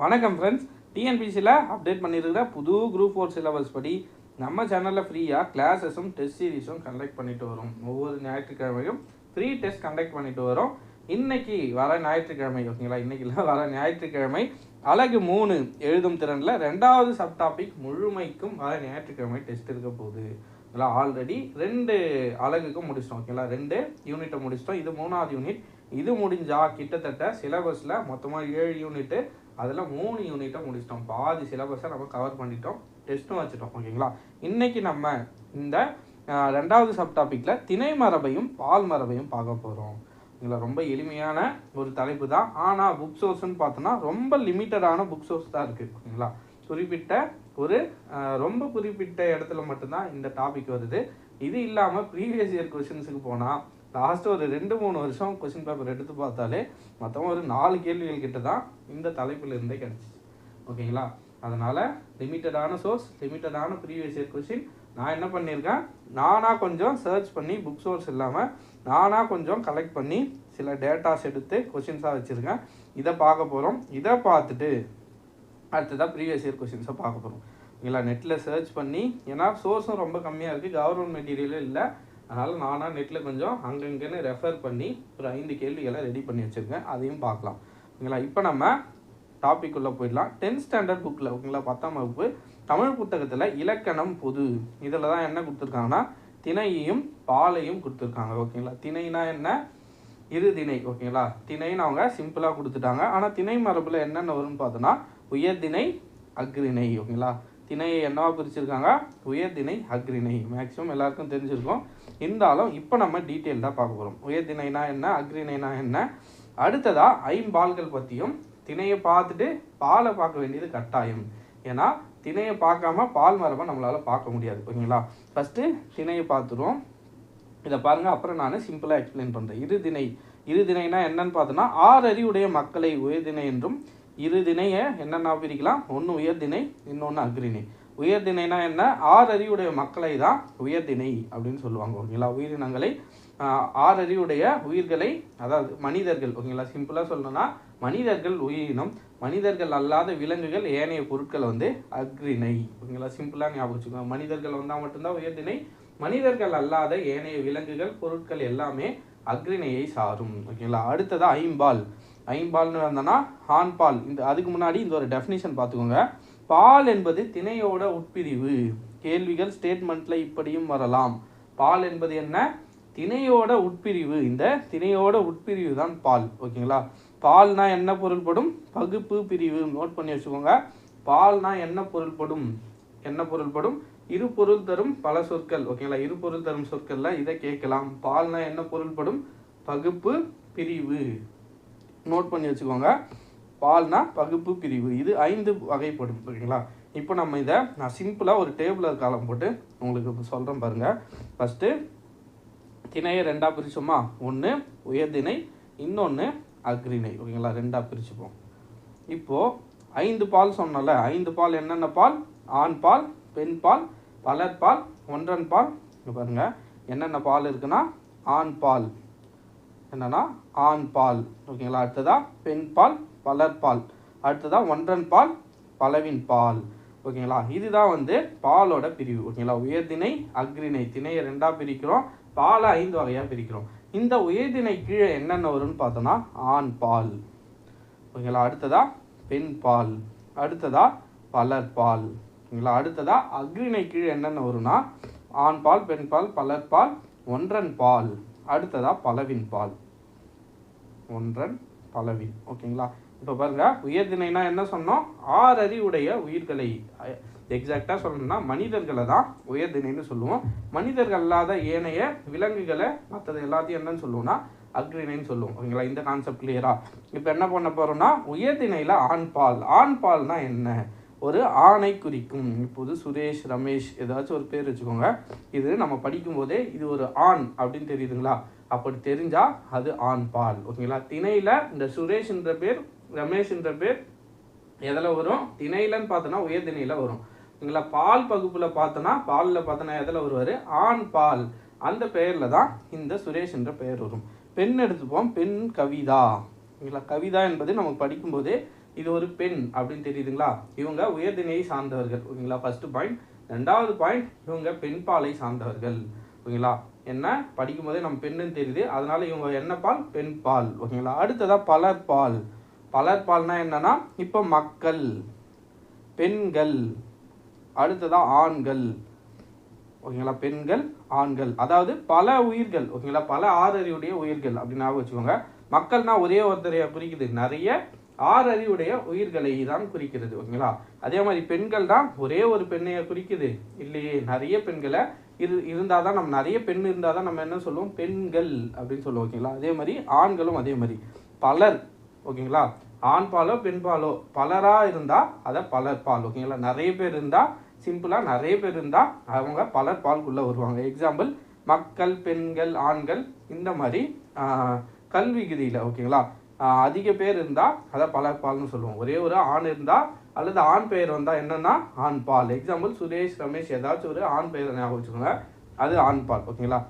வணக்கம் ஃப்ரெண்ட்ஸ் டிஎன்பிசியில் அப்டேட் பண்ணியிருக்கிற புது குரூப் ஃபோர் சிலபஸ் படி நம்ம சேனலில் ஃப்ரீயாக கிளாஸஸும் டெஸ்ட் சீரிஸும் கண்டக்ட் பண்ணிட்டு வரோம். ஒவ்வொரு ஞாயிற்றுக்கிழமையும் ஃப்ரீ டெஸ்ட் கண்டக்ட் பண்ணிட்டு வரோம். இன்னைக்கு வர ஞாயிற்றுக்கிழமை ஓகேங்களா? இன்னைக்கு வர ஞாயிற்றுக்கிழமை அழகு மூணு எழுதும் திறனில் ரெண்டாவது சப் டாபிக் முழுமைக்கும் வர ஞாயிற்றுக்கிழமை டெஸ்ட் இருக்க போகுது. ஓகேங்களா ஆல்ரெடி ரெண்டு அழகுக்கும் முடிச்சிட்டோம் ஓகேங்களா? ரெண்டு யூனிட்டை முடிச்சிட்டோம். இது மூணாவது யூனிட் இது முடிஞ்சா கிட்டத்தட்ட சிலபஸில் மொத்தமாக ஏழு யூனிட்டு அதில் மூணு யூனிட்டை முடிச்சிட்டோம். பாதி சிலபஸை நம்ம கவர் பண்ணிட்டோம். டெஸ்ட்டும் வச்சுட்டோம் ஓகேங்களா இன்னைக்கு நம்ம இந்த ரெண்டாவது சப் டாப்பிக்கில் திணை மரபையும் பால் மரபையும் பார்க்க போகிறோம் இதில் ரொம்ப எளிமையான ஒரு தலைப்பு தான். ஆனால் புக் சோர்ஸ்னு பார்த்தோன்னா ரொம்ப லிமிட்டடான புக் சோர்ஸ் தான் இருக்குது ஓகேங்களா குறிப்பிட்ட ஒரு ரொம்ப குறிப்பிட்ட இடத்துல மட்டும்தான் இந்த டாபிக் வருது. இது இல்லாமல் ப்ரீவியஸ் இயர் கொஷின்ஸுக்கு போனால் லாஸ்ட்டு ஒரு ரெண்டு மூணு வருஷம் கொஷின் பேப்பர் எடுத்து பார்த்தாலே மொத்தம் ஒரு நாலு கேள்விகள் கிட்ட தான் இந்த தலைப்பில் இருந்தே கிடச்சிச்சு. ஓகேங்களா அதனால் லிமிட்டடான சோர்ஸ் லிமிட்டடான ப்ரீவியஸ் இயர் கொஷின் நான் என்ன பண்ணியிருக்கேன்? நானாக கொஞ்சம் சர்ச் பண்ணி புக் சோர்ஸ் இல்லாமல் நானாக கொஞ்சம் கலெக்ட் பண்ணி சில டேட்டாஸ் எடுத்து கொஷின்ஸாக வச்சுருக்கேன். இதை பார்க்க போகிறோம் இதை பார்த்துட்டு அடுத்ததாக ப்ரீவியஸ் இயர் கொஷின்ஸை பார்க்க போகிறோம் இல்லை நெட்டில் சர்ச் பண்ணி ஏன்னா சோர்ஸும் ரொம்ப கம்மியாக இருக்குது கவர்மெண்ட் மெட்டீரியலும் இல்லை. அதனால் நானாக நெட்டில் கொஞ்சம் அங்கங்கன்னு ரெஃபர் பண்ணி ஒரு ஐந்து கேள்விகளை ரெடி பண்ணி வச்சுருக்கேன். அதையும் பார்க்கலாம். ஓகேங்களா? இப்போ நம்ம டாபிக் உள்ளே போயிடலாம். டென்த் ஸ்டாண்டர்ட் புக்கில் ஓகேங்களா? பத்தாம் வகுப்பு. தமிழ் புத்தகத்தில் இலக்கணம் பொது. இதில் தான் என்ன கொடுத்துருக்காங்கன்னா திணையையும் பாலையும் கொடுத்துருக்காங்க. ஓகேங்களா? திணைனா என்ன? இரு திணை ஓகேங்களா? திணைன்னு அவங்க சிம்பிளாக கொடுத்துட்டாங்க. ஆனால் திணை மரபில் என்னென்ன வரும்னு பார்த்தோன்னா உயர்திணை அக்ரிணை ஓகேங்களா? திணையை என்னவா பிரிச்சிருக்காங்க? உயர்திணை அக்ரிணை. மேக்ஸிமம் எல்லாருக்கும் தெரிஞ்சிருக்கும். இருந்தாலும் இப்போ நம்ம டீட்டெயில்டாக பார்க்க போகிறோம் உயர்திணைனா என்ன அக்ரிணைனா என்ன? அடுத்ததாக ஐம்பால்கள் பற்றியும் திணையை பார்த்துட்டு பாலை பார்க்க வேண்டியது கட்டாயம். ஏன்னா திணையை பார்க்காம பால் மரபை நம்மளால் பார்க்க முடியாது ஓகேங்களா ஃபஸ்ட்டு திணையை பார்த்துருவோம். இதை பாருங்கள் அப்புறம் நான் சிம்பிளாக எக்ஸ்பிளைன் பண்ணுறேன் இரு திணை. இரு இருதிணைனா என்னன்னு பார்த்தோன்னா ஆறறிவுடைய மக்களை மக்களை உயர்திணை என்றும் இரு திணையை என்னென்ன பிரிக்கலாம்? ஒன்று உயர்திணை இன்னொன்று அக்ரிணை. உயர்திணைனா என்ன? ஆறு அறிவுடைய மக்களை தான் உயர்திணை அப்படின்னு சொல்லுவாங்க ஓகேங்களா? உயிரினங்களை ஆறறிவுடைய ஆறு அறிவுடைய உயிர்களை அதாவது மனிதர்கள் ஓகேங்களா? சிம்பிளாக சொல்லணும்னா மனிதர்கள் உயிரினம் மனிதர்கள் அல்லாத விலங்குகள் ஏனைய பொருட்கள் வந்து அக்ரிணை ஓகேங்களா? சிம்பிளாக ஞாபகம் வச்சுக்கோங்க. மனிதர்கள் வந்தால் மட்டும்தான் உயர்திணை மனிதர்கள் அல்லாத ஏனைய விலங்குகள் பொருட்கள் எல்லாமே அக்ரிணையை சாரும் ஓகேங்களா? அடுத்ததாக ஐம்பால். ஐம்பால்னு வந்தோன்னா ஆண்பால் இந்த அதுக்கு முன்னாடி இந்த ஒரு டெஃபினிஷன் பார்த்துக்கோங்க. பால் என்பது திணையோட உட்பிரிவு. கேள்விகள் ஸ்டேட்மெண்ட்டில் இப்படியும் வரலாம். பால் என்பது என்ன? திணையோட உட்பிரிவு. இந்த திணையோட உட்பிரிவு தான் பால். ஓகேங்களா? பால்னா என்ன பொருள்படும்? பகுப்பு பிரிவு. நோட் பண்ணி வச்சுக்கோங்க. பால்னா என்ன பொருள்படும்? என்ன பொருள்படும்? இரு பொருள் தரும் பல சொற்கள். ஓகேங்களா? இரு பொருள் தரும் சொற்களில் இதை கேட்கலாம். பால்னா என்ன பொருள்படும்? பகுப்பு பிரிவு. நோட் பண்ணி வச்சுக்கோங்க. பால்னா பகுப்பு பிரிவு. இது ஐந்து வகைப்படும் ஓகேங்களா இப்போ நம்ம இதை நான் சிம்பிளாக ஒரு டேபிளில் காலம் போட்டு உங்களுக்கு சொல்கிறேன் பாருங்கள் ஃபஸ்ட்டு திணையை ரெண்டாக பிரிச்சோமா? ஒன்று உயர்திணை இன்னொன்று அக்ரிணை ஓகேங்களா ரெண்டாக பிரிச்சுப்போம். இப்போது ஐந்து பால் சொன்னல ஐந்து பால் என்னென்ன பால்? ஆண் பால் பெண் பால் பலர் பால் ஒன்றன் பால். பாருங்கள் என்னென்ன பால் இருக்குன்னா? ஆண் பால். என்னன்னா ஆண் பால். ஓகேங்களா? அடுத்ததா பெண் பால் பலர்பால் அடுத்ததா ஒன்றன் பால் பலவின் பால். ஓகேங்களா? இதுதான் வந்து பாலோட பிரிவு. ஓகேங்களா? உயர்திணை அக்ரிணை திணையை ரெண்டாக பிரிக்கிறோம். பாலை ஐந்து வகையாக பிரிக்கிறோம். இந்த உயர்திணை கீழே என்னென்ன வரும்னு பார்த்தோன்னா ஆண் பால். ஓகேங்களா? அடுத்ததா பெண் பால். அடுத்ததா பலர் பால். ஓகேங்களா? அடுத்ததா அக்ரிணை கீழே என்னென்ன வரும்னா ஆண் பால் பெண் பால் பலர் பால் ஒன்றன் பால். அடுத்ததா பலவின் பால். ஒன்றன் பலவின். ஓகேங்களா? இப்போ பாருங்க உயர்தினைனா என்ன சொன்னோம்? ஆறு அறிவுடைய உயிர்களை. எக்ஸாக்டாக சொல்லணும்னா மனிதர்களை தான் உயர்தினைன்னு சொல்லுவோம். மனிதர்கள் இல்லாத ஏனைய விலங்குகளை மற்றது எல்லாத்தையும் என்னன்னு சொல்லுவோம்னா அக்ரிணைன்னு சொல்லுவோம். ஓகேங்களா? இந்த கான்செப்ட் கிளியரா இப்போ என்ன பண்ண போறோம்னா உயர்திணையில் ஆண் பால். ஆண் பால்னா என்ன? ஒரு ஆணை குறிக்கும். இப்போது சுரேஷ் ரமேஷ் ஏதாச்சும் ஒரு பேர் வச்சுக்கோங்க. இது நம்ம படிக்கும்போதே இது ஒரு ஆண் அப்படின்னு தெரியுதுங்களா? அப்படி தெரிஞ்சா அது ஆண் பால். ஓகேங்களா? திணையில இந்த சுரேஷ்ன்ற பேர் ரமேஷ்ன்ற பேர் எதில் வரும்? திணையிலன்னு பார்த்தோன்னா உயர் திணையில் வரும். ஓகேங்களா? பால் பகுப்புல பார்த்தோன்னா பாலில் பார்த்தோன்னா எதில் வருவார்? ஆண் பால். அந்த பெயரில் தான் இந்த சுரேஷ்ன்ற பெயர் வரும். பெண் எடுத்துப்போம். பெண் கவிதா. ஓகேங்களா? கவிதா என்பது நமக்கு படிக்கும்போதே இது ஒரு பெண் அப்படின்னு தெரியுதுங்களா? இவங்க உயர்தினையை சார்ந்தவர்கள். ஓகேங்களா? ஃபஸ்ட்டு பாயிண்ட் ரெண்டாவது பாயிண்ட் இவங்க பெண் பாலை சார்ந்தவர்கள். ஓகேங்களா? என்ன? படிக்கும் போதே நம்ம பெண்ணுன்னு தெரியுது. அதனால இவங்க என்ன பால்? பெண் பால். ஓகேங்களா? அடுத்ததாக பலர் பால். பலர் பால்னா என்னன்னா இப்போ மக்கள் பெண்கள். அடுத்ததா ஆண்கள். ஓகேங்களா? பெண்கள் ஆண்கள். அதாவது பல உயிர்கள். ஓகேங்களா? பல ஆறறிவுடைய உயிர்கள் அப்படின்னு ஞாபகம் வச்சுக்கோங்க. மக்கள்னா ஒரே ஒருத்தரைய குறிக்குது. நிறைய ஆறறிவுடைய உயிர்களை தான் குறிக்கிறது ஓகேங்களா? அதே மாதிரி பெண்கள் தான் ஒரே ஒரு பெண்ணையை குறிக்குது. இல்லையே நிறைய பெண்களை இரு இருந்தால் தான் நம்ம நிறைய பெண் இருந்தால் தான் நம்ம என்ன சொல்லுவோம்? பெண்கள் அப்படின்னு சொல்லுவோம் ஓகேங்களா? அதே மாதிரி ஆண்களும் அதே மாதிரி. பலர் ஓகேங்களா? ஆண் பாலோ பெண் பாலோ பலராக இருந்தால் அதை பலர் பால் ஓகேங்களா? நிறைய பேர் இருந்தால் சிம்பிளாக நிறைய பேர் இருந்தால் அவங்க பலர் பால்குள்ளே வருவாங்க. எக்ஸாம்பிள் மக்கள் பெண்கள் ஆண்கள் இந்த மாதிரி கல்விகுதியில் கல்வி ஓகேங்களா? அதிக பேர் இருந்தால் அதை பலர் பால்னு சொல்லுவோம். ஒரே ஒரு ஆண் இருந்தால் அல்லது ஆண் பெயர் வந்தால் என்னென்னா ஆண் பால். எக்ஸாம்பிள் சுரேஷ் ரமேஷ் ஏதாச்சும் ஒரு ஆண் பெயர் ஞாபகம் வச்சுக்கோங்க. அது ஆண் பால் ஓகேங்களா?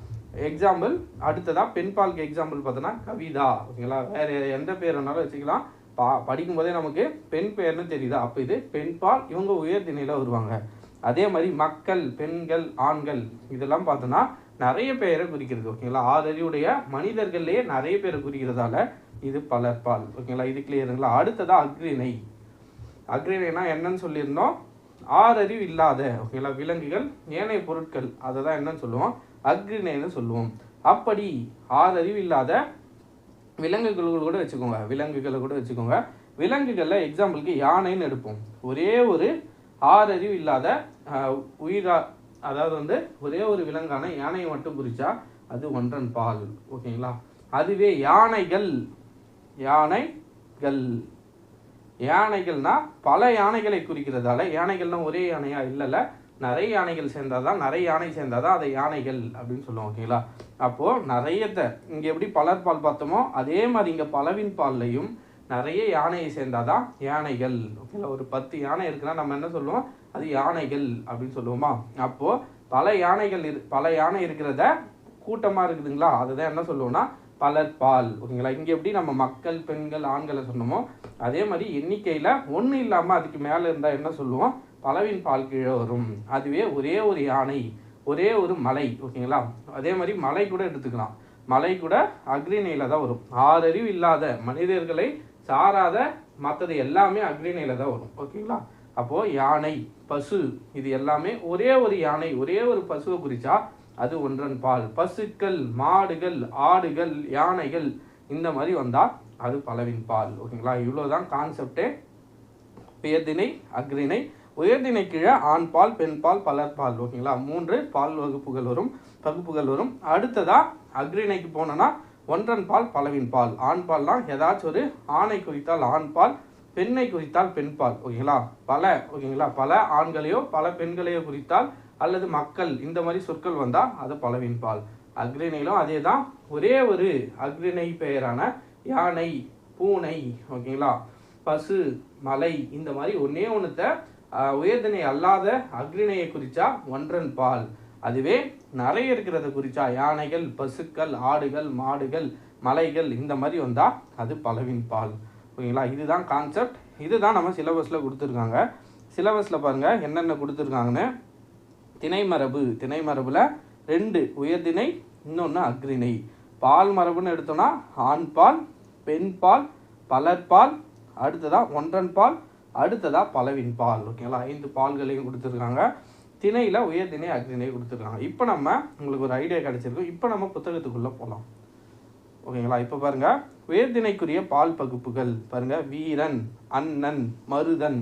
எக்ஸாம்பிள் அடுத்ததாக பெண் பாலுக்கு எக்ஸாம்பிள் பார்த்தோன்னா கவிதா ஓகேங்களா? வேறு எந்த பேர் வேணாலும் வச்சுக்கலாம். பா படிக்கும்போதே நமக்கு பெண் பெயர்னு தெரியுதா? அப்போ இது பெண் பால் இவங்க உயர்திணையில் வருவாங்க. அதே மாதிரி மக்கள் பெண்கள் ஆண்கள் இதெல்லாம் பார்த்தோன்னா நிறைய பேரை குறிக்கிறது ஓகேங்களா? ஆறறிவுடைய மனிதர்கள்லேயே நிறைய பேரை குறிக்கிறதால இது பலர்பால். ஓகேங்களா? இது கிளியருங்களா அடுத்ததாக அக்ரிணை அக்ரிணைனா என்னன்னு சொல்லியிருந்தோம். ஆறறிவு இல்லாத ஓகேங்களா விலங்குகள் ஏனைய பொருட்கள். அதை தான் என்னன்னு சொல்லுவோம். அக்ரிணைன்னு சொல்லுவோம். அப்படி ஆறறிவு இல்லாத விலங்குகள் கூட வச்சுக்கோங்க. விலங்குகளை கூட வச்சுக்கோங்க. விலங்குகளில் எக்ஸாம்பிளுக்கு யானைன்னு எடுப்போம். ஒரே ஒரு ஆறறிவு இல்லாத உயிரா அதாவது வந்து ஒரே ஒரு விலங்கான யானையை மட்டும் குறிச்சா அது ஒன்றன் பால். ஓகேங்களா? அதுவே யானைகள். யானைகள். யானைகள்னால் பல யானைகளை குறிக்கிறதால யானைகள்னால் ஒரே யானையாக இல்லைல்ல நிறைய யானைகள் சேர்ந்தால் தான் நிறைய யானை சேர்ந்தாதான் அதை யானைகள் அப்படின்னு சொல்லுவோம் ஓகேங்களா அப்போது நிறையத்தை இங்கே எப்படி பலர் பால் பார்த்தோமோ அதே மாதிரி இங்கே பலவின் பால்லையும் நிறைய யானையை சேர்ந்தால் தான் யானைகள் ஓகேங்களா ஒரு பத்து யானை இருக்குன்னா நம்ம என்ன சொல்லுவோம்? அது யானைகள் அப்படின்னு சொல்லுவோமா? அப்போது பல யானைகள் இரு பல யானை இருக்கிறத கூட்டமாக இருக்குதுங்களா? அதுதான் என்ன சொல்லுவோம்னா பலர் பால். ஓகேங்களா? இங்கே எப்படி நம்ம மக்கள் பெண்கள் ஆண்களை சொன்னோமோ அதே மாதிரி எண்ணிக்கையில் ஒன்றும் இல்லாமல் அதுக்கு மேலே இருந்தால் என்ன சொல்லுவோம்? பலவின் பால் கீழே வரும். அதுவே ஒரே ஒரு யானை ஒரே ஒரு மலை. ஓகேங்களா? அதே மாதிரி மலை கூட எடுத்துக்கலாம். மலை கூட அக்ரிணையில் தான் வரும். ஆறறிவு இல்லாத மனிதர்களை சாராத மற்றது எல்லாமே அக்ரிணையில் தான் வரும். ஓகேங்களா? அப்போது யானை பசு இது எல்லாமே ஒரே ஒரு யானை ஒரே ஒரு பசுவை குறித்தா அது ஒன்றன் பால். பசுக்கள் மாடுகள் ஆடுகள் யானைகள் இந்த மாதிரி வந்தால் அது பலவின் பால். ஓகேங்களா? இவ்வளவுதான் கான்செப்டே பேர்தினை அக்ரிணை உயர்திணை கீழே ஆண் பால் பெண் பால் பலர் பால். ஓகேங்களா? மூன்று பால் வகுப்புகள் வரும் பகுப்புகள் வரும். அடுத்ததாக அக்ரிணைக்கு போனோன்னா ஒன்றன் பால் பலவின் பால். ஆண் பால்னால் ஏதாச்சும் ஒரு ஆணை குறித்தால் ஆண் பால் பெண்ணை குறித்தால் பெண் பால் ஓகேங்களா? பல ஓகேங்களா? பல ஆண்களையோ பல பெண்களையோ குறித்தால் அல்லது மக்கள் இந்த மாதிரி சொற்கள் வந்தால் அது பலவின் பால். அக்ரிணையிலும் அதே தான் ஒரே ஒரு அக்ரிணை பெயரான யானை பூனை ஓகேங்களா? பசு மலை இந்த மாதிரி ஒன்றே ஒன்றுத்த உயர்திணை அல்லாத அக்ரிணையை குறிச்சா ஒன்றன் பால். அதுவே நிறைய இருக்கிறத குறிச்சா யானைகள் பசுக்கள் ஆடுகள் மாடுகள் மலைகள் இந்த மாதிரி வந்தால் அது பலவின் பால். ஓகேங்களா இதுதான் கான்செப்ட் இதுதான் நம்ம சிலபஸில் கொடுத்துருக்காங்க. சிலபஸில் பாருங்கள் என்னென்ன கொடுத்துருக்காங்கன்னு. திணை மரபு திணை மரபில் ரெண்டு உயர்திணை இன்னொன்று அக்ரிணை பால் மரபுன்னு எடுத்தோன்னா ஆண் பால் பெண் பால் பலர்பால் அடுத்ததாக ஒன்றன் பால் அடுத்ததாக பலவின் பால். ஓகேங்களா? ஐந்து பால்களையும் கொடுத்துருக்காங்க. திணையில் உயர்திணை அக்ரிணை கொடுத்துருக்காங்க. இப்போ நம்ம உங்களுக்கு ஒரு ஐடியா கிடச்சிருக்கோம் இப்போ நம்ம புத்தகத்துக்குள்ளே போகலாம் ஓகேங்களா? இப்போ பாருங்கள் உயர்திணைக்குரிய பால் பகுப்புகள். பாருங்கள் வீரன் அண்ணன் மருதன்.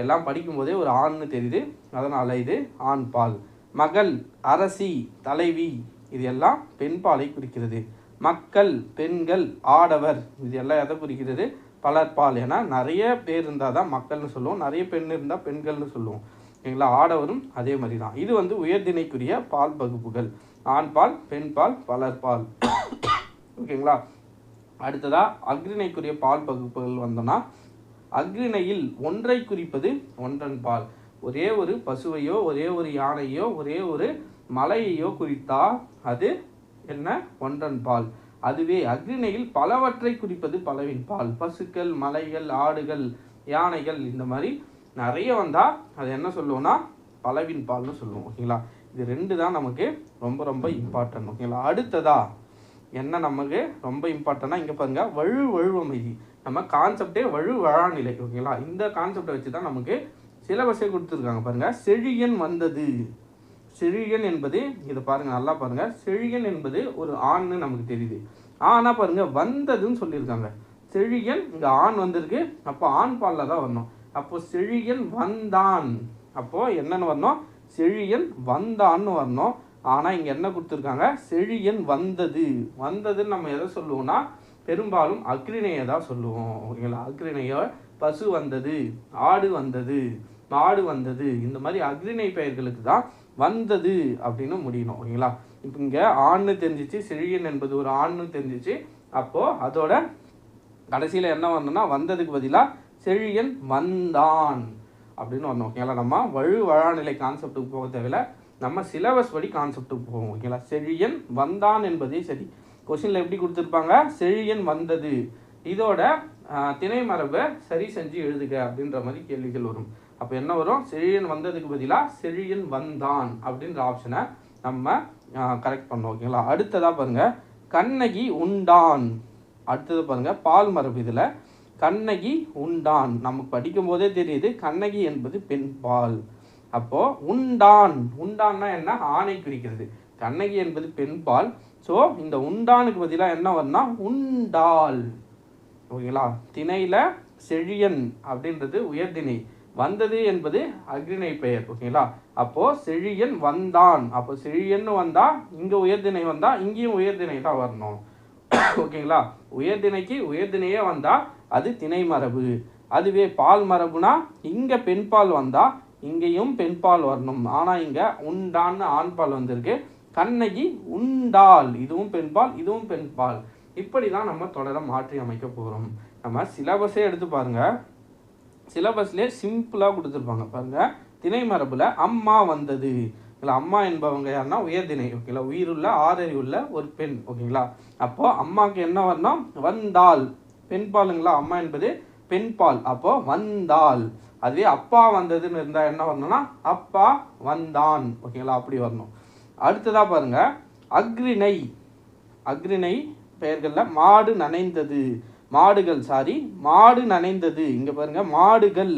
எல்லாம் படிக்கும்போதே ஒரு ஆண்னு தெரியுது. அதனால் இது ஆண் பால். மகள் அரசி தலைவி. இது எல்லாம் பெண் பாலை குறிக்கிறது. மக்கள் பெண்கள் ஆடவர். இது எல்லாம் எதை குறிக்கிறது? பலர்பால் ஏன்னா நிறைய பேர் இருந்தால் தான் மக்கள்னு சொல்லுவோம். நிறைய பெண் இருந்தால் பெண்கள்னு சொல்லுவோம். ஓகேங்களா ஆடவரும் அதே மாதிரி தான். இது வந்து உயர்திணைக்குரிய பால் பகுப்புகள். ஆண் பால் பெண் பால் பலர்பால் ஓகேங்களா? அடுத்ததாக அக்ரிணைக்குரிய பால் பகுப்புகள் வந்தோம்னா அக்ரிணையில் ஒன்றை குறிப்பது ஒன்றன் பால். ஒரே ஒரு பசுவையோ ஒரே ஒரு யானையோ ஒரே ஒரு மலையையோ குறித்தா அது என்ன? ஒன்றன் பால். அதுவே அக்ரிணையில் பலவற்றை குறிப்பது பலவின் பால். பசுக்கள் மலைகள் ஆடுகள் யானைகள் இந்த மாதிரி நிறைய வந்தால் அது என்ன சொல்லுவோம்னா பலவின் பால்னு சொல்லுவோம் ஓகேங்களா? இது ரெண்டு தான் நமக்கு ரொம்ப ரொம்ப இம்பார்ட்டன்ட் ஓகேங்களா? அடுத்ததா என்ன நமக்கு ரொம்ப இம்பார்ட்டனா இங்கே பாருங்க வழு வழுவமைதி. நம்ம கான்செப்டே வழு வழாநிலை ஓகேங்களா இந்த கான்செப்டை வச்சு தான் நமக்கு சிலபஸே கொடுத்துருக்காங்க பாருங்க. செழியன் வந்தது. செழியன் என்பது இதை பாருங்கள் நல்லா பாருங்க. செழியன் என்பது ஒரு ஆண்னு நமக்கு தெரியுது. ஆனால் பாருங்கள் வந்ததுன்னு சொல்லியிருக்காங்க. செழியன் இங்கே ஆண் வந்திருக்கு. அப்போ ஆண் பாலில் தான் வரணும். அப்போ செழியன் வந்தான். அப்போது என்னென்னு வரணும்? செழியன் வந்தான்னு வரணும். ஆனால் இங்கே என்ன கொடுத்துருக்காங்க? செழியன் வந்தது. வந்ததுன்னு நம்ம எதை சொல்லுவோம்னா பெரும்பாலும் அக்ரிணையை தான் சொல்லுவோம். ஓகேங்களா? அக்ரிணைய பசு வந்தது ஆடு வந்தது மாடு வந்தது இந்த மாதிரி அக்ரிணை பெயர்களுக்கு தான் வந்தது அப்படின்னு முடியணும். ஓகேங்களா? இப்போ இங்கே ஆண்னு தெரிஞ்சிச்சு செழியன் என்பது ஒரு ஆண்னு தெரிஞ்சிச்சு. அப்போது அதோட கடைசியில் என்ன வரணும்னா வந்ததுக்கு பதிலாக செழியன் வந்தான் அப்படின்னு வரணும். ஓகேங்களா? நம்ம வழு வழாநிலை கான்செப்ட்டுக்கு போக தேவையில்லை. நம்ம சிலபஸ் படி கான்செப்ட்டுக்கு போவோம் ஓகேங்களா செழியன் வந்தான் என்பதே சரி. கொஷினில் எப்படி கொடுத்துருப்பாங்க? செழியன் வந்தது. இதோட திணை மரபை சரி செஞ்சு எழுதுக அப்படின்ற மாதிரி கேள்விகள் வரும். அப்போ என்ன வரும்? செழியன் வந்ததுக்கு பதிலாக செழியன் வந்தான் அப்படின்ற ஆப்ஷனை நம்ம கரெக்ட் பண்ணோம் ஓகேங்களா அடுத்ததாக பாருங்கள் கண்ணகி உண்டான். அடுத்தது பாருங்கள் பால் மரபு இதில். கண்ணகி உண்டான். நமக்கு படிக்கும் போதே தெரியுது கண்ணகி என்பது பெண் பால். அப்போ உண்டான். உண்டான்னா என்ன? ஆணை குறிக்கிறது கண்ணகி என்பது பெண்பால் ஸோ இந்த உண்டானுக்கு பதிலாக என்ன வரும்னா உண்டால் ஓகேங்களா? திணையில செழியன் அப்படின்றது உயர்திணை வந்தது என்பது அக்ரிணை பெயர். ஓகேங்களா? அப்போ செழியன் வந்தான். அப்போ செழியன்னு வந்தா இங்க உயர்திணை வந்தா இங்கேயும் உயர்திணை தான் வரணும். ஓகேங்களா? உயர்திணைக்கு உயர்திணையே வந்தா அது திணை மரபு. அதுவே பால் மரபுனா இங்க பெண்பால் வந்தால் வந்தா இங்கேயும் பெண்பால் வரணும். ஆனால் இங்கே உண்டான்னு ஆண்பால் வந்திருக்கு. கண்ணகி உண்டால் இதுவும் பெண்பால் இதுவும் பெண்பால். இப்படி தான் நம்ம தொடர மாற்றி அமைக்க போகிறோம் நம்ம சிலபஸே எடுத்து பாருங்கள் சிலபஸ்லேயே சிம்பிளாக கொடுத்துருப்பாங்க. பாருங்கள் திணை மரபில் அம்மா வந்தது. இல்லை அம்மா என்பவங்க யாருன்னா உயர்திணை. ஓகேங்களா உயிருள்ள ஆறறிவுள்ள ஒரு பெண். ஓகேங்களா அப்போது அம்மாவுக்கு என்ன வரணும்? வந்தால் பெண்பாலுங்களா? அம்மா என்பது பெண்பால். அப்போது வந்தால் அதுவே அப்பா வந்ததுன்னு இருந்தால் என்ன வரணும்னா அப்பா வந்தான். ஓகேங்களா? அப்படி வரணும். அடுத்ததாக பாருங்க அக்ரிணை அக்ரிணை பெயர்களில் மாடு நனைந்தது. மாடுகள் சாரி மாடு நனைந்தது. இங்கே பாருங்க மாடுகள்.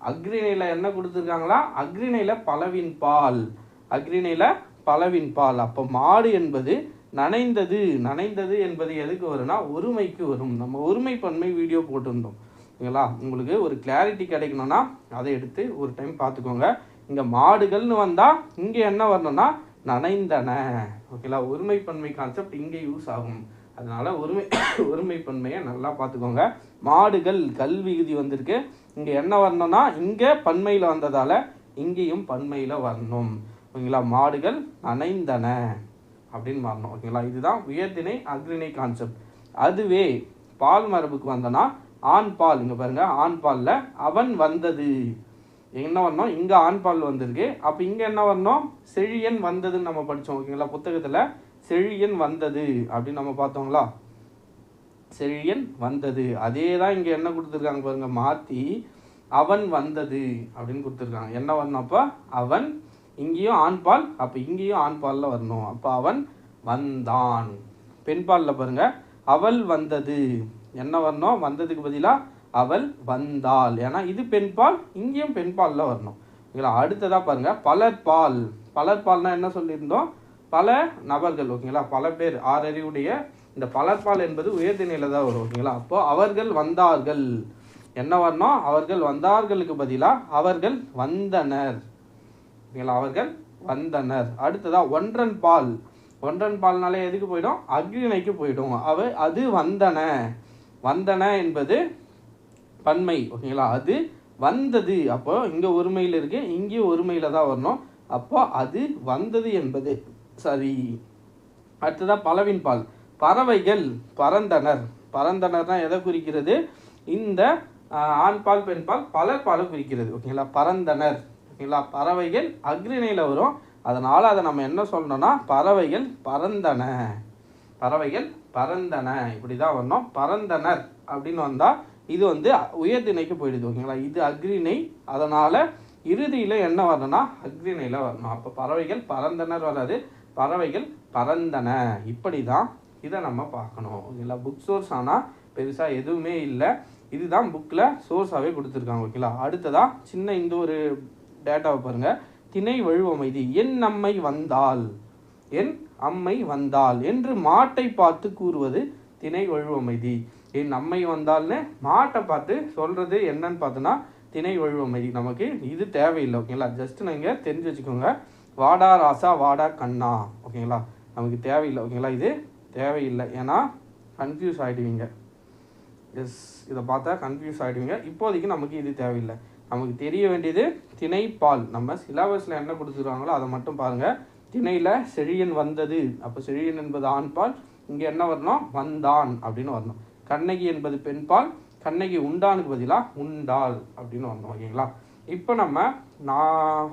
அக்ரிணையில் என்ன கொடுத்துருக்காங்களா? அக்ரிணையில் பலவின் பால். அக்ரிணையில் பலவின் பால். அப்போ மாடு என்பது நனைந்தது. நனைந்தது என்பது எதுக்கு வரும்னா ஒருமைக்கு வரும். நம்ம ஒருமை பன்மை வீடியோ போட்டிருந்தோம். ஓகேங்களா? உங்களுக்கு ஒரு கிளாரிட்டி கிடைக்கணும்னா அதை எடுத்து ஒரு டைம் பார்த்துக்கோங்க. இங்கே மாடுகள்னு வந்தால் இங்கே என்ன வரணும்னா நனைந்தன. ஓகேங்களா? ஒருமை பன்மை கான்செப்ட் இங்கே யூஸ் ஆகும். அதனால் ஒருமை ஒருமை பன்மையை நல்லா பார்த்துக்கோங்க. மாடுகள் கல்வி விகுதி வந்திருக்கு. இங்கே என்ன வரணும்னா இங்கே பன்மையில் வந்ததால் இங்கேயும் பன்மையில் வரணும். ஓகேங்களா? மாடுகள் நனைந்தன அப்படின்னு மாறணும் ஓகேங்களா? இதுதான் உயர்திணை அக்ரிணை கான்செப்ட் அதுவே பால் மரபுக்கு வந்தோன்னா ஆண் பால் இங்கே பாருங்க ஆண் பாலில் அவன் வந்தது. என்ன வரணும் இங்கே ஆண் பால் வந்திருக்கு. அப்போ இங்கே என்ன வரணும் செழியன் வந்ததுன்னு நம்ம படித்தோம் ஓகேங்களா புத்தகத்தில் செழியன் வந்தது அப்படின்னு நம்ம பார்த்தோங்களா? செழியன் வந்தது. அதே தான் இங்கே என்ன கொடுத்துருக்காங்க பாருங்க? மாற்றி அவன் வந்தது அப்படின்னு கொடுத்துருக்காங்க. என்ன வரணும் அப்போ? அவன். இங்கேயும் ஆண்பால் அப்போ இங்கேயும் ஆண்பாலில் வரணும் அப்போ அவன் வந்தான். பெண்பாலில் பாருங்கள் அவள் வந்தது. என்ன வரணும்? வந்ததுக்கு பதிலாக அவள் வந்தாள். ஏன்னா இது பெண்பால் இங்கேயும் பெண்பாலில் வரணும். ஓகேங்களா? அடுத்ததாக பாருங்கள் பலர்பால் பலர்பால்னா என்ன சொல்லியிருந்தோம்? பல நபர்கள் ஓகேங்களா? பல பேர். ஆறறிவுடைய இந்த பலர்பால் என்பது உயர்திணையில தான் வரும் ஓகேங்களா? அப்போ அவர்கள் வந்தார்கள். என்ன வரணும்? அவர்கள் வந்தார்களுக்கு பதிலாக அவர்கள் வந்தனர். ஓகேங்களா? அவர்கள் வந்தனர். அடுத்ததாக ஒன்றன் பால். ஒன்றன் பால்னாலே எதுக்கு போயிடும்? அக்னிணைக்கு போயிடும். அவ அது வந்தன. வந்தன என்பது பன்மை ஓகேங்களா? அது வந்தது. அப்போ இங்கே ஒருமையில் இருக்கு. இங்கேயும் ஒருமையில் தான் வரணும். அப்போ அது வந்தது என்பது. சரி. அடுத்ததாக பலவின் பால். பறவைகள் பறந்தனர். பறந்தனர்னா எதை குறிக்கிறது? இந்த ஆண்பால் ஆண் பால் பெண் பால் பலர் பாலை குறிக்கிறது. ஓகேங்களா? பறந்தனர். ஓகேங்களா? பறவைகள் அக்ரிணையில் வரும். அதனால் அதை நம்ம என்ன சொல்லணும்னா பறவைகள் பறந்தன. பறவைகள் பரந்தன இப்படி தான் வரணும் பரந்தனர் அப்படின்னு வந்தால் இது வந்து உயர்திணைக்கு போயிடுது ஓகேங்களா? இது அக்ரிணை அதனால் இறுதியில் என்ன வரணும்னா அக்ரிணையில் வரணும். அப்போ பறவைகள் பறந்தனர் வராது. பறவைகள் பறந்தன இப்படி தான் இதை நம்ம பார்க்கணும் ஓகேங்களா? புக் சோர்ஸ் ஆனால் பெருசாக எதுவுமே இல்லை. இதுதான் புக்கில் சோர்ஸாகவே கொடுத்துருக்காங்க ஓகேங்களா? அடுத்ததாக சின்ன இந்த ஒரு டேட்டாவை பாருங்கள் திணை வழுவமைதி என் நம்மை வந்தால். என் அம்மை வந்தால் என்று மாட்டை பார்த்து கூறுவது திணை வழுவமைதி. என் அம்மை வந்தால்னு மாட்டை பார்த்து சொல்கிறது என்னன்னு பார்த்தோன்னா திணை வழுவமைதி. நமக்கு இது தேவையில்லை ஓகேங்களா? ஜஸ்ட் நீங்கள் தெரிஞ்சு வச்சுக்கோங்க. வாடா ராசா வாடா கண்ணா ஓகேங்களா? நமக்கு தேவையில்லை ஓகேங்களா? இது தேவையில்லை. ஏன்னா கன்ஃபியூஸ் ஆகிடுவீங்க எஸ் இதை பார்த்தா கன்ஃபியூஸ் ஆகிடுவீங்க இப்போதைக்கு நமக்கு இது தேவையில்லை. நமக்கு தெரிய வேண்டியது திணைப்பால் நம்ம சிலபஸில் என்ன கொடுத்துருக்காங்களோ அதை மட்டும் பாருங்கள் திணையில் செழியன் வந்தது. அப்போ செழியன் என்பது ஆண்பால் இங்கே என்ன வரணும்? வந்தான் அப்படின்னு வரணும். கண்ணகி என்பது பெண்பால் கண்ணகி உண்டானுக்கு பதிலாக உண்டாள் அப்படின்னு வரணும் ஓகேங்களா? இப்போ நம்ம நான்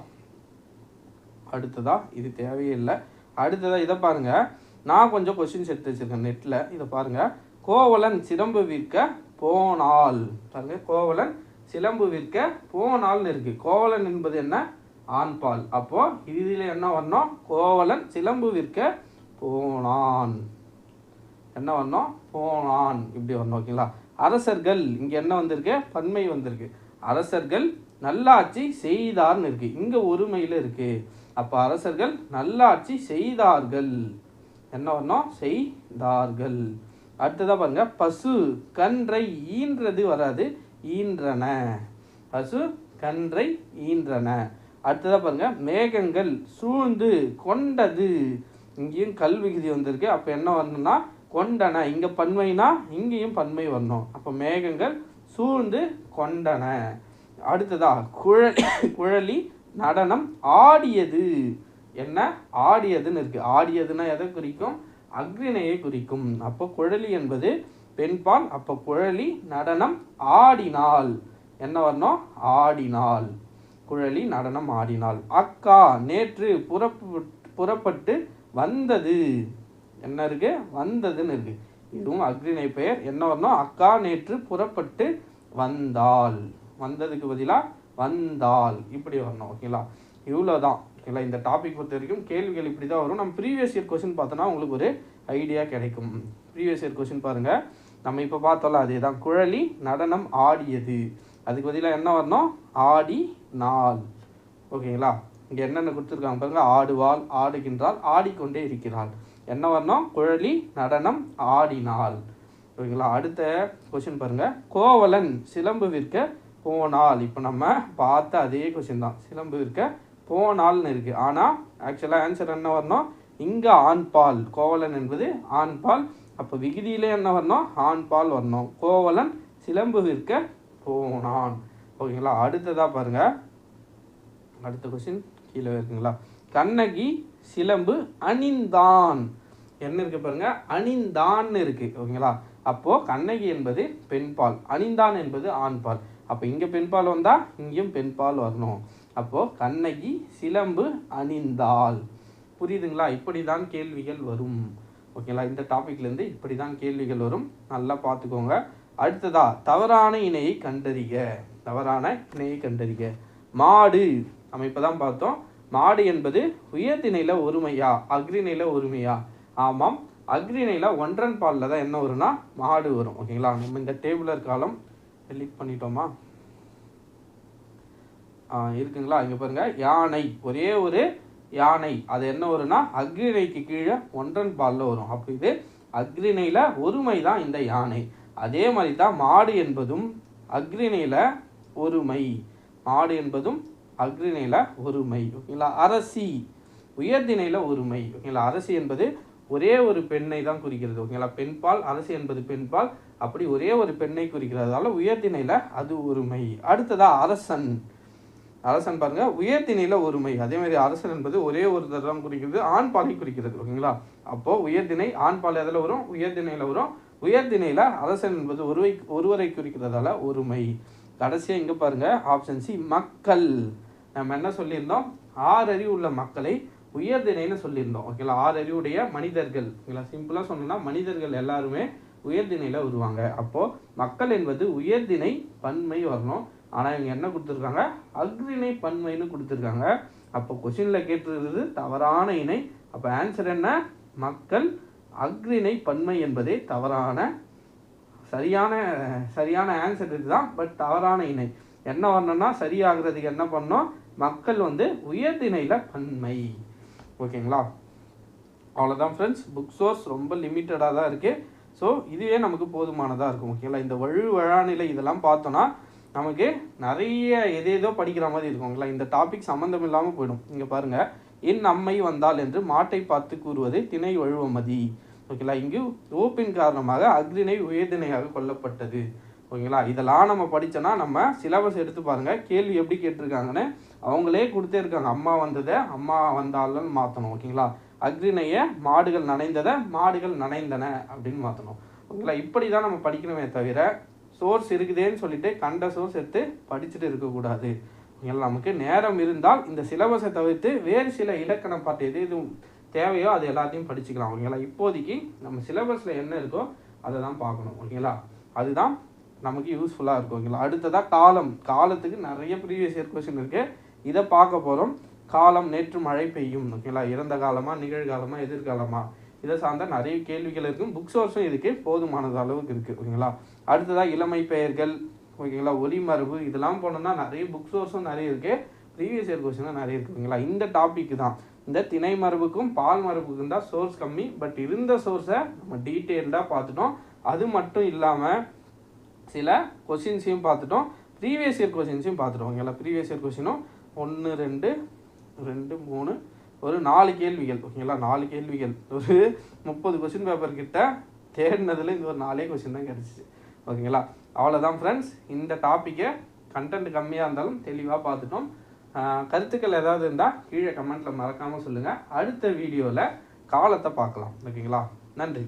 அடுத்ததா இது தேவையில்லை அடுத்ததா இதை பாருங்க. நான் கொஞ்சம் கொஸ்டின்ஸ் எடுத்து வச்சிருக்கேன் நெட்டில் இதை பாருங்க. கோவலன் சிலம்பு விற்க போனால் பாருங்க கோவலன் சிலம்பு விற்க போனால்னு இருக்கு. கோவலன் என்பது என்ன? ஆண்பால் அப்போ இதில் என்ன வரணும்? கோவலன் சிலம்பு விற்க போனான். என்ன வரணும்? போனான். இப்படி வரணும் ஓகேங்களா? அரசர்கள் இங்கே என்ன வந்திருக்கு? பன்மை வந்திருக்கு. அரசர்கள் நல்லாட்சி செய்தார்னு இருக்கு. இங்கே ஒருமையில் இருக்கு. அப்போ அரசர்கள் நல்லாட்சி செய்தார்கள். என்ன வரணும்? செய்தார்கள். அடுத்ததாக பாருங்க. பசு கன்றை ஈன்றது வராது ஈன்றன. பசு கன்றை ஈன்றன. அடுத்ததாக பாருங்கள் மேகங்கள் சூழ்ந்து கொண்டது. இங்கேயும் கல் விகுதி வந்திருக்கு. அப்போ என்ன வரணும்னா கொண்டன. இங்கே பன்மைனா இங்கேயும் பன்மை வரணும். அப்போ மேகங்கள் சூழ்ந்து கொண்டன. அடுத்ததா குழலி குழலி நடனம் ஆடியது. என்ன? ஆடியதுன்னு இருக்குது ஆடியதுன்னா எதை குறிக்கும்? அக்ரிணையை குறிக்கும். அப்போ குழலி என்பது பெண்பால் அப்போ குழலி நடனம் ஆடினாள் என்ன வரணும்? ஆடினாள் குழலி நடனம் ஆடினாள். அக்கா நேற்று புறப்பு புறப்பட்டு வந்தது. என்ன இருக்கு? வந்ததுன்னு இருக்கு. இதுவும் அக்ரிணை பெயர். என்ன வரணும்? அக்கா நேற்று புறப்பட்டு வந்தாள். வந்ததுக்கு பதிலாக வந்தாள். இப்படி வரணும் ஓகேங்களா இவ்வளோதான் ஓகேங்களா இந்த டாபிக் பொறுத்த வரைக்கும் கேள்விகள் இப்படி தான் வரும். நம்ம ப்ரீவியஸ் இயர் கொஸ்டின் பார்த்தோன்னா உங்களுக்கு ஒரு ஐடியா கிடைக்கும். ப்ரீவியஸ் இயர் கொஸ்டின் பாருங்கள் நம்ம இப்போ பார்த்தோம்ல அதே தான் குழலி நடனம் ஆடியது. அதுக்கு பதிலாக என்ன வரணும்? ஆடி நாள். ஓகேங்களா? இங்கே என்னென்ன கொடுத்துருக்காங்க பாருங்கள் ஆடுவாள் ஆடுகின்றாள் ஆடிக்கொண்டே இருக்கிறாள். என்ன வரணும்? குழலி நடனம் ஆடினாள். ஓகேங்களா? அடுத்த கொஷின் பாருங்கள் கோவலன் சிலம்பு விற்க போனால் இப்போ நம்ம பார்த்த அதே கொஷின் தான். சிலம்பு விற்க போனால்னு இருக்குது ஆனால் ஆக்சுவலாக ஆன்சர் என்ன வரணும்? இங்கே ஆண்பால் கோவலன் என்பது ஆண்பால் அப்போ விகுதியிலே என்ன வரணும்? ஆண்பால் வரணும். கோவலன் சிலம்பு விற்க போனான். ஓகேங்களா? அடுத்ததாக பாருங்கள் அடுத்த கொஸ்டின் கீழே இருக்குங்களா? கண்ணகி சிலம்பு அணிந்தான். என்ன இருக்குது பாருங்கள் அணிந்தான்னு இருக்குது ஓகேங்களா? அப்போது கண்ணகி என்பது பெண்பால். அணிந்தான் என்பது ஆண்பால். அப்போ இங்கே பெண்பால் வந்தால் இங்கேயும் பெண்பால் வரணும். அப்போது கண்ணகி சிலம்பு அணிந்தாள். புரியுதுங்களா? இப்படி தான் கேள்விகள் வரும். ஓகேங்களா? இந்த டாப்பிக்லேருந்து இப்படி தான் கேள்விகள் வரும். நல்லா பார்த்துக்கோங்க. அடுத்ததா தவறான இணையை கண்டறிக தவறான இணையை கண்டறிக. மாடு நம்ம தான் பார்த்தோம். மாடு என்பது உயர்திணையில் ஒருமையா அக்ரிணையில் ஒருமையா? ஆமாம் அக்ரிணையில் ஒன்றன் பாலில் தான் என்ன வரும்னா மாடு வரும். ஓகேங்களா நம்ம இந்த டேபிளர் காலம் டெலிட் பண்ணிட்டோமா? ஆ, இருக்குங்களா? இங்கே பாருங்க. யானை ஒரே ஒரு யானை. அது என்ன வரும்னா அக்ரிணைக்கு கீழே ஒன்றன் பாலில் வரும். அப்போ இது அக்ரிணையில் ஒருமை தான் இந்த யானை. அதே மாதிரி தான் மாடு என்பதும் அக்ரிணையில் ஒருமை. மாடு என்பதும் அக்ரிணையில் ஒருமை. ஓகேங்களா? அரசி. உயர்திணையில் ஒருமை. ஓகேங்களா? அரசி என்பது ஒரே ஒரு பெண்ணை தான் குறிக்கிறது. ஓகேங்களா? பெண்பால் அரசி என்பது பெண்பால். அப்படி ஒரே ஒரு பெண்ணை குறிக்கிறதால உயர்திணையில் அது ஒருமை. அடுத்ததா அரசன். அரசன் பாருங்க உயர்திணையில் ஒருமை. அதே மாதிரி அரசன் என்பது ஒரே ஒரு தரம் குறிக்கிறது ஆண் பாலை குறிக்கிறது. ஓகேங்களா? அப்போ உயர்திணை ஆண் பால் எதில் வரும்? உயர்திணையில் வரும். உயர்திணையில் அரசன் என்பது ஒருவை ஒருவரை குறிக்கிறதால ஒருமை. கடைசியாக இங்கே பாருங்கள் ஆப்ஷன் சி மக்கள். நம்ம என்ன சொல்லியிருந்தோம்? ஆறறிவு உள்ள மக்களை உயர்திணைன்னு சொல்லியிருந்தோம். ஓகேங்களா ஆறறிவுடைய மனிதர்கள். ஓகேங்களா சிம்பிளாக சொன்னோம்னா மனிதர்கள் எல்லாருமே உயர்திணையில் வருவாங்க. அப்போது மக்கள் என்பது உயர்திணை பன்மை வரணும். ஆனால் இவங்க என்ன கொடுத்துருக்காங்க? அக்ரிணை பன்மைன்னு கொடுத்துருக்காங்க. அப்போ கொஷினில் கேட்டிருக்கிறது தவறான இணை. அப்போ ஆன்சர் என்ன? மக்கள் அக்ரிணை பன்மை என்பதே தவறான சரியான சரியான ஆன்சர் இதுதான் பட் தவறான இணை. என்ன வரணும்னா சரியாகிறதுக்கு என்ன பண்ணோம் மக்கள் வந்து உயர்திணையில் பன்மை. ஓகேங்களா? அவ்வளோதான் ஃப்ரெண்ட்ஸ் புக் சோர்ஸ் ரொம்ப லிமிட்டடாக தான் இருக்குது ஸோ இதுவே நமக்கு போதுமானதாக இருக்கும் ஓகேங்களா இந்த வழு வழாநிலை இதெல்லாம் பார்த்தோன்னா நமக்கு நிறைய எதேதோ படிக்கிற மாதிரி இருக்குங்களா இந்த டாபிக் சம்மந்தம் இல்லாமல் போயிடும். இங்கே பாருங்கள் என் அம்மை வந்தால் என்று மாட்டை பார்த்து கூறுவது திணை வழுவமதி. ஓகேங்களா? இங்கு ஓப்பின் காரணமாக அக்ரிணை உயர்திணையாக கொல்லப்பட்டது. ஓகேங்களா? இதெல்லாம் நம்ம படித்தோன்னா நம்ம சிலபஸ் எடுத்து பாருங்கள் கேள்வி எப்படி கேட்டிருக்காங்கன்னு அவங்களே கொடுத்தே இருக்காங்க. அம்மா வந்ததை அம்மா வந்தாலும் மாற்றணும் ஓகேங்களா? அக்ரிணையை மாடுகள் நனைந்ததை மாடுகள் நனைந்தன அப்படின்னு மாற்றணும் ஓகேங்களா? இப்படி தான் நம்ம படிக்கணுமே தவிர சோர்ஸ் இருக்குதேன்னு சொல்லிட்டு கண்ட சோர்ஸ் எடுத்து படிச்சுட்டு இருக்கக்கூடாது. ஓகேங்களா? நமக்கு நேரம் இருந்தால் இந்த சிலபஸை தவிர்த்து வேறு சில இலக்கண பாட்டு எது? எதுவும் தேவையோ அது எல்லாத்தையும் படிச்சுக்கலாம் ஓகேங்களா? இப்போதைக்கு நம்ம சிலபஸில் என்ன இருக்கோ அதை தான் பார்க்கணும் ஓகேங்களா? அதுதான் நமக்கு யூஸ்ஃபுல்லாக இருக்கும் ஓகேங்களா? அடுத்ததாக காலம். காலத்துக்கு நிறைய ப்ரீவியஸ் இயர் கொஸ்டின் இருக்குது இதை பார்க்க போகிறோம் காலம் நேற்று மழை பெய்யும் ஓகேங்களா? இறந்த காலமாக நிகழ்காலமாக எதிர்காலமாக இதை சார்ந்த நிறைய கேள்விகள் இருக்கும் புக் சோர்ஸும் இதுக்கு போதுமானது அளவுக்கு இருக்குது ஓகேங்களா? அடுத்ததாக இளமை பெயர்கள் ஓகேங்களா? ஒலிமரபு இதெல்லாம் போனோம்னா நிறைய புக் சோர்ஸும் நிறைய இருக்குது ப்ரீவியஸ் இயர் கொஸ்டினும் நிறைய இருக்குதுங்களா இந்த டாபிக் தான். இந்த திணை மரபுக்கும் பால் மரபுக்கும் தான் சோர்ஸ் கம்மி. பட் இருந்த சோர்ஸை நம்ம டீட்டெயில்டாக பார்த்துட்டோம். அது மட்டும் இல்லாமல் சில கொஷின்ஸையும் பார்த்துட்டோம். ப்ரீவியஸ் இயர் கொஷின்ஸையும் பார்த்துட்டோம். ஓகேங்களா? ப்ரீவியஸ் இயர் கொஷினும் ஒன்று ரெண்டு ரெண்டு மூணு ஒரு நாலு கேள்விகள். ஓகேங்களா? நாலு கேள்விகள். ஒரு முப்பது கொஷின் பேப்பர் கிட்ட தேடினதில் இந்த ஒரு நாலே கொஷின் தான் கிடச்சிச்சு. ஓகேங்களா? அவ்வளோதான் ஃப்ரெண்ட்ஸ் இந்த டாப்பிக்கை கண்டென்ட் கம்மியாக இருந்தாலும் தெளிவாக பார்த்துட்டோம். கருத்துக்கள் ஏதாவது இருந்தால் கீழே கமெண்ட்டில் மறக்காமல் சொல்லுங்கள் அடுத்த வீடியோவில் காலத்தை பார்க்கலாம். ஓகேங்களா? நன்றி.